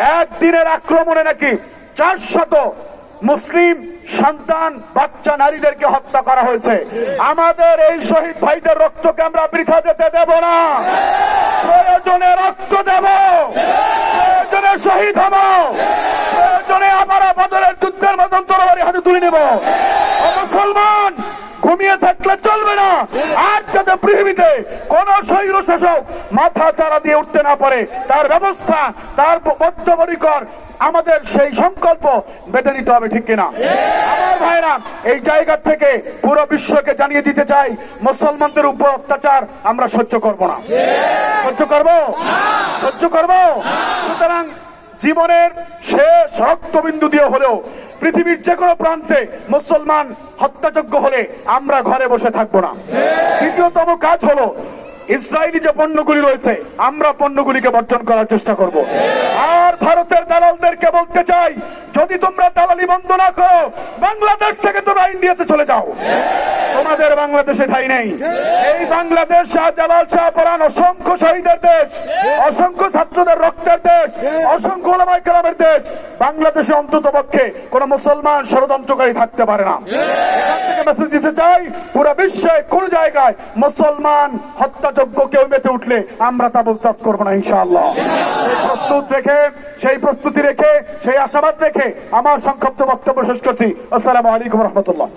একদিনের আক্রমণে নাকি চারশত মুসলিম সন্তান, বাচ্চা, নারীদেরকে হত্যা করা হয়েছে। আমাদের এই শহীদ ভাইদের রক্তকে আমরা বৃথা যেতে দেব না। প্রয়োজনে রক্ত দেব। প্রয়োজনে শহীদ হব। প্রয়োজনে আবার বদলের যুদ্ধের মতন তরবারি হাতে তুলে নেব। মুসলমান! ঘুমিয়ে থাকলে চলবে না। আর যাতে পৃথিবীতে কোন স্বৈর শাসক মাথা চারা দিয়ে উঠতে না পারে, তার ব্যবস্থা, তার বদ্ধপরিকর আমাদের সেই সংকল্প বেঁধে নিতে হবে, ঠিক কিনা? আমার ভাইরা, এই জায়গা থেকে পুরো বিশ্বকে জানিয়ে দিতে চাই, মুসলমানদের উপর অত্যাচার আমরা সহ্য করব না। সহ্য করব? সহ্য করব? সুতরাং জীবনের শেষ রক্তবিন্দু দিয়ে হলেও পৃথিবীর যে কোনো প্রান্তে মুসলমান হত্যাযোগ্য হলে আমরা ঘরে বসে থাকব না। দ্বিতীয়তম কাজ হলো ইসরায়েলি যে পণ্যগুলি রয়েছে, আমরা পণ্যগুলিকে বর্জন করার চেষ্টা করব। ভারতের দালালদেরকে বলতে চাই, যদি তোমরা দালালি বন্ধ না করো, বাংলাদেশ থেকে তোমরা ইন্ডিয়াতে চলে যাও। তোমাদের বাংলাদেশে ঠাই নেই। এই বাংলাদেশ শাহজালাল শাহ পরান অসংখ্য শহীদের দেশ, অসংখ্য ছাত্রদের রক্তের দেশ, অসংখ্য ওলামাই কালামের দেশ। বাংলাদেশে অন্তত পক্ষে কোন মুসলমান ষড়যন্ত্রকারী থাকতে পারে না। মেসেজ দিতে চাই, পুরো বিশ্বে কোন জায়গায় মুসলমান হত্যাযোগ্য কেউ মেতে উঠলে আমরা তা বরদাস্ত করব না, ইনশাআল্লাহ। প্রস্তুত রেখে, সেই প্রস্তুতি রেখে, সেই আশাবাদ রেখে আমার সংক্ষিপ্ত বক্তব্য শেষ করছি। আসসালামু আলাইকুম রহমতুল্লাহ।